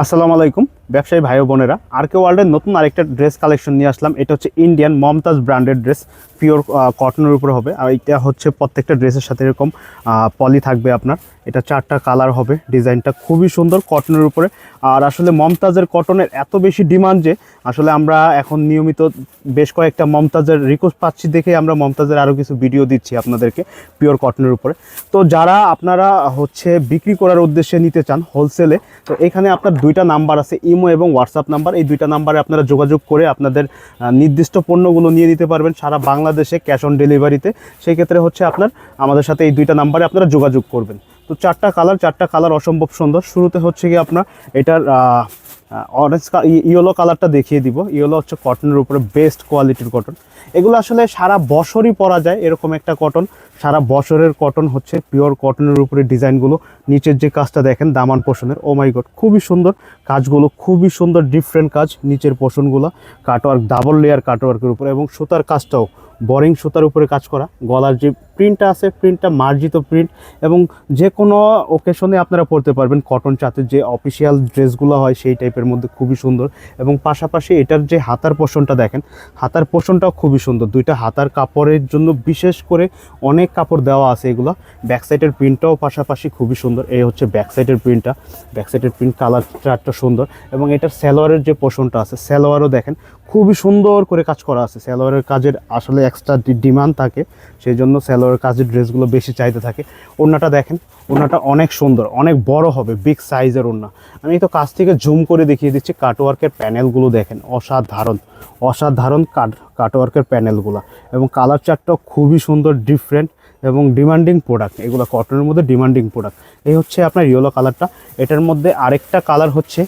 আসসালামু আলাইকুম, ব্যবসায়ী ভাই বোনেরা। আর কে ওয়ার্ল্ডের নতুন আরেকটা ড্রেস কালেকশন নিয়ে আসলাম। এটা হচ্ছে ইন্ডিয়ান মমতাজ ব্র্যান্ডের ড্রেস পিওর কটনের উপরে হবে। আর এটা হচ্ছে প্রত্যেকটা ড্রেসের সাথে এরকম পলি থাকবে আপনার। এটা চারটা কালার হবে ডিজাইনটা খুবই সুন্দর কটনের উপরে। আর আসলে মমতাজের কটনের এত বেশি ডিমান্ড যে আসলে আমরা এখন নিয়মিত বেশ কয়েকটা মমতাজের রিকোয়েস্ট পাচ্ছি দেখে আমরা মমতাজের আরও কিছু ভিডিও দিচ্ছি আপনাদেরকে পিওর কটনের উপরে। তো যারা আপনারা হচ্ছে বিক্রি করার উদ্দেশ্যে নিতে চান হোলসেলে তো এখানে আপনার দুইটা নাম্বার আছে, ইমো এবং হোয়াটসঅ্যাপ নাম্বার এই দুইটা নাম্বারে আপনারা যোগাযোগ করে আপনাদের নির্দিষ্ট পণ্যগুলো নিয়ে নিতে পারবেন সারা বাংলাদেশে ক্যাশ অন ডেলিভারিতে সেই ক্ষেত্রে হচ্ছে আপনার, আমাদের সাথে এই দুইটা নাম্বারে আপনারা যোগাযোগ করবেন। তো চারটা কালার চারটা কালার অসম্ভব সুন্দর। শুরুতে হচ্ছে কি আপনার এটার অরেঞ্জ ইয়েলো কালারটা দেখিয়ে দিব। ইয়েলো হচ্ছে কটনের উপরে বেস্ট কোয়ালিটির কটন এগুলো আসলে সারা বছরই পরা যায় এরকম একটা কটন সারা বছরের কটন হচ্ছে পিওর কটনের উপরে ডিজাইনগুলো। নিচের যে কাজটা দেখেন, দামান পোষণের। ও মাই গড খুবই সুন্দর। কাজগুলো খুবই সুন্দর ডিফারেন্ট কাজ। নিচের পোষণগুলো কাটওয়ার্ক ডাবল লেয়ার কাটওয়ার্কের উপরে এবং সুতার কাজটাও। বোরিং সুতার উপরে কাজ করা। গলার যে প্রিন্টটা আছে প্রিন্টটা মার্জিত প্রিন্ট এবং যে কোনো ওকেশনে আপনারা পরতে পারবেন কটন চাতের যে অফিসিয়াল ড্রেসগুলো হয়, সেই টাইপের মধ্যে খুবই সুন্দর এবং পাশাপাশি এটার যে হাতার পোষণটা দেখেন, হাতার পোষণটাও খুবই সুন্দর। দুইটা হাতার কাপড়ের জন্য বিশেষ করে অনেক কাপড় দেওয়া আছে এগুলো। ব্যাকসাইডের প্রিন্টটাও পাশাপাশি খুবই সুন্দর। এই হচ্ছে ব্যাকসাইডের প্রিন্টটা ব্যাকসাইডের প্রিন্ট কালার চারটা সুন্দর এবং এটার স্যালোয়ারের যে পোষণটা আছে স্যালোয়ারও দেখেন খুবই সুন্দর করে কাজ করা আছে। স্যালোয়ারের কাজের আসলে এক্সট্রা ডিমান্ড থাকে সেই জন্য স্যালোয়ারের কাজের ড্রেসগুলো বেশি চাইতে থাকে। ওড়নাটা দেখেন, ওড়নাটা অনেক সুন্দর, অনেক বড় হবে বিগ সাইজের ওড়না। আমি তো কাছ থেকে জুম করে দেখিয়ে দিচ্ছি কাটওয়ার্কের প্যানেলগুলো দেখেন, অসাধারণ অসাধারণ কাট কাটওয়ার্কের প্যানেলগুলো এবং কালার চার্টটাও খুবই সুন্দর ডিফারেন্ট এবং ডিমান্ডিং প্রোডাক্ট এগুলো কটনের মধ্যে ডিমান্ডিং প্রোডাক্ট এই হচ্ছে আপনার ইয়েলো কালারটা এটার মধ্যে আরেকটা কালার হচ্ছে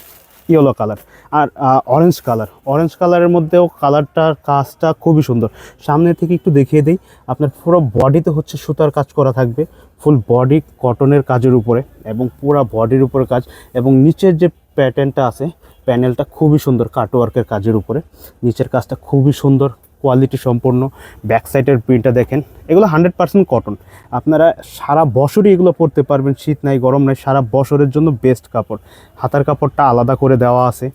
ইয়েলো কালার আর অরেঞ্জ কালার। অরেঞ্জ কালারের মধ্যেও কালারটার কাজটা খুবই সুন্দর। সামনে থেকে একটু দেখিয়ে দিই, আপনার পুরো বডিতে হচ্ছে সুতার কাজ করা থাকবে ফুল বডি কটনের কাজের উপরে এবং পুরো বডির উপরে কাজ এবং নিচের যে প্যাটার্নটা আছে প্যানেলটা খুবই সুন্দর কাটওয়ার্কের কাজের উপরে। নিচের কাজটা খুবই সুন্দর কোয়ালিটি সম্পন্ন ব্যাক সাইডের প্রিন্টটা দেখেন, এগুলো হান্ড্রেড পার্সেন্ট কটন আপনারা সারা বছরই এগুলো পরতে পারবেন, শীত নাই, গরম নাই, সারা বছরের জন্য বেস্ট কাপড়। হাতার কাপড়টা আলাদা করে দেওয়া আছে,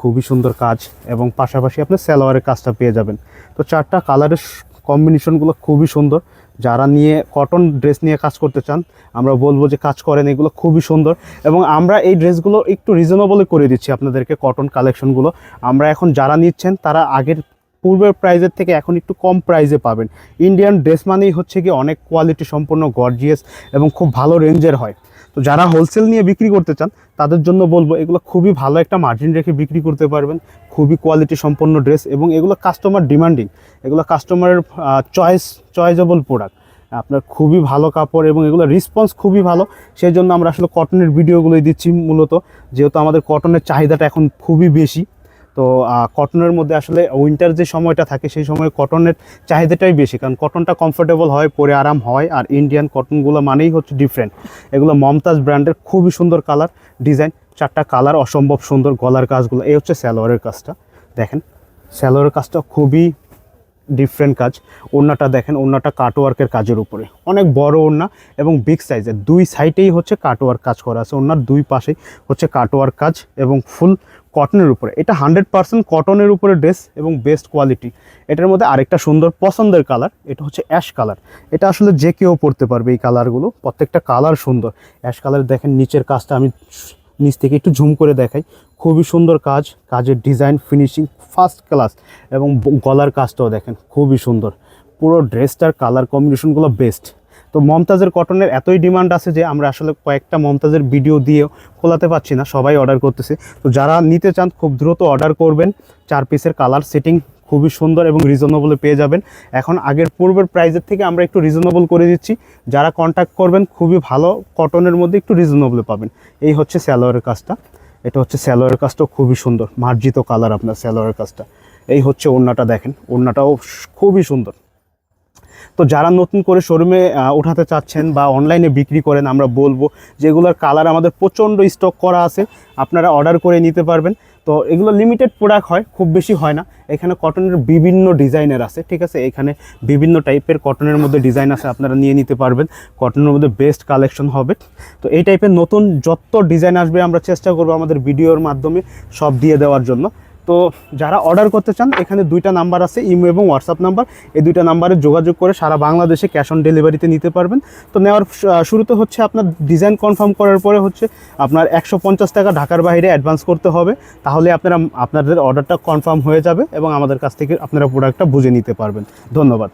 খুবই সুন্দর কাজ এবং পাশাপাশি আপনি সালোয়ারের কাজটা পেয়ে যাবেন। তো চারটা কালারের কম্বিনেশনগুলো খুবই সুন্দর। যারা নিয়ে কটন ড্রেস নিয়ে কাজ করতে চান, আমরা বলব যে কাজ করেন, এগুলো খুবই সুন্দর এবং আমরা এই ড্রেসগুলো একটু রিজনেবলে করে দিচ্ছি আপনাদেরকে কটন কালেকশনগুলো আমরা এখন যারা নিচ্ছেন, তারা আগের পূর্বের প্রাইজের থেকে এখন একটু কম প্রাইজে পাবেন। ইন্ডিয়ান ড্রেস মানেই হচ্ছে কি অনেক কোয়ালিটি সম্পন্ন গর্জিয়াস এবং খুব ভালো রেঞ্জের হয়। তো যারা হোলসেল নিয়ে বিক্রি করতে চান, তাদের জন্য বলব এগুলো খুবই ভালো একটা মার্জিন রেখে বিক্রি করতে পারবেন। খুবই কোয়ালিটি সম্পন্ন ড্রেস এবং এগুলো কাস্টমার ডিমান্ডিং এগুলো কাস্টমারের চয়েস চয়েজেবল প্রোডাক্ট আপনার খুবই ভালো কাপড় এবং এগুলো রেসপন্স খুবই ভালো। সেই জন্য আমরা আসলে কটনের ভিডিওগুলোই দিচ্ছি মূলত। যেহেতু আমাদের কটনের চাহিদাটা এখন খুবই বেশি। তো কটনের মধ্যে আসলে উইন্টার যে সময়টা থাকে, সেই সময় কটনের চাহিদাটাই বেশি। কারণ কটনটা কমফোর্টেবল হয়, পরে আরাম হয়, আর ইন্ডিয়ান কটনগুলো মানেই হচ্ছে ডিফারেন্ট এগুলো মমতাজ ব্র্যান্ডের খুবই সুন্দর কালার ডিজাইন চারটা কালার অসম্ভব সুন্দর গলার কাজগুলো। এই হচ্ছে স্যালোয়ারের কাজটা। দেখেন স্যালোয়ারের কাজটা খুবই ডিফারেন্ট কাজ। ওড়নাটা দেখেন, ওড়নাটা কাটওয়ার্কের কাজের উপরে। অনেক বড় ওড়না এবং বিগ সাইজের দুই সাইডেই হচ্ছে কাটওয়ার্ক কাজ করা আছে। ওড়নার দুই পাশেই হচ্ছে কাটওয়ার্ক কাজ এবং ফুল কটনের উপরে। এটা হান্ড্রেড পার্সেন্ট কটনের উপরে ড্রেস এবং বেস্ট কোয়ালিটি এটার মধ্যে আরেকটা সুন্দর পছন্দের কালার এটা হচ্ছে অ্যাশ কালার এটা আসলে যে কেউ পরতে পারবে এই কালারগুলো প্রত্যেকটা কালার সুন্দর। অ্যাশ কালার দেখেন নিচের কাজটা আমি নিচ থেকে একটু ঝুম করে দেখাই। খুবই সুন্দর কাজ, কাজের ডিজাইন ফিনিশিং ফার্স্ট ক্লাস এবং গলার কাজটাও দেখেন খুবই সুন্দর। পুরো ড্রেসটার কালার কম্বিনেশনগুলো বেস্ট তো মমতাজের কটনের এতই ডিমান্ড আছে যে আমরা আসলে কয়েকটা মমতাজের ভিডিও দিয়েও খোলাতে পারছি না, সবাই অর্ডার করতেছে। তো যারা নিতে চান, খুব দ্রুত অর্ডার করবেন। চার পিসের কালার সেটিং খুবই সুন্দর এবং রিজনেবলে পেয়ে যাবেন। এখন আগের পূর্বের প্রাইজের থেকে আমরা একটু রিজনেবল করে দিচ্ছি। যারা কন্ট্যাক্ট করবেন, খুবই ভালো কটনের মধ্যে একটু রিজনেবলে পাবেন। এই হচ্ছে স্যালোয়ারের কাজটা। এটা হচ্ছে স্যালোয়ারের কাজটাও খুবই সুন্দর। মার্জিত কালার আপনার স্যালোয়ারের কাজটা। এই হচ্ছে ওড়নাটা দেখেন। ওড়নাটাও খুবই সুন্দর। তো যারা নতুন করে শোরুমে উঠাতে চাচ্ছেন বা অনলাইনে বিক্রি করেন, আমরা বলব যেগুলোর কালার আমাদের প্রচণ্ড স্টক করা আছে, আপনারা অর্ডার করে নিতে পারবেন। তো এগুলো লিমিটেড প্রোডাক্ট হয়, খুব বেশি হয় না। এখানে কটনের বিভিন্ন ডিজাইনের আছে, ঠিক আছে? এখানে বিভিন্ন টাইপের কটনের মধ্যে ডিজাইন আছে, আপনারা নিয়ে নিতে পারবেন। কটনের মধ্যে বেস্ট কালেকশন হবে। তো এই টাইপের নতুন যত ডিজাইন আসবে, আমরা চেষ্টা করব আমাদের ভিডিওর মাধ্যমে সব দিয়ে দেওয়ার জন্য। তো যারা অর্ডার করতে চান, এখানে দুইটা নাম্বার আছে, ইমো এবং হোয়াটসঅ্যাপ নাম্বার এই দুইটা নাম্বারে যোগাযোগ করে সারা বাংলাদেশে ক্যাশ অন ডেলিভারিতে নিতে পারবেন। তো নেওয়ার শুরুতে হচ্ছে আপনার ডিজাইন কনফার্ম করার পরে হচ্ছে আপনার একশো পঞ্চাশ টাকা ঢাকার বাইরে অ্যাডভান্স করতে হবে। তাহলে আপনারা, আপনাদের অর্ডারটা কনফার্ম হয়ে যাবে এবং আমাদের কাছ থেকে আপনারা প্রোডাক্টটা বুঝে নিতে পারবেন। ধন্যবাদ।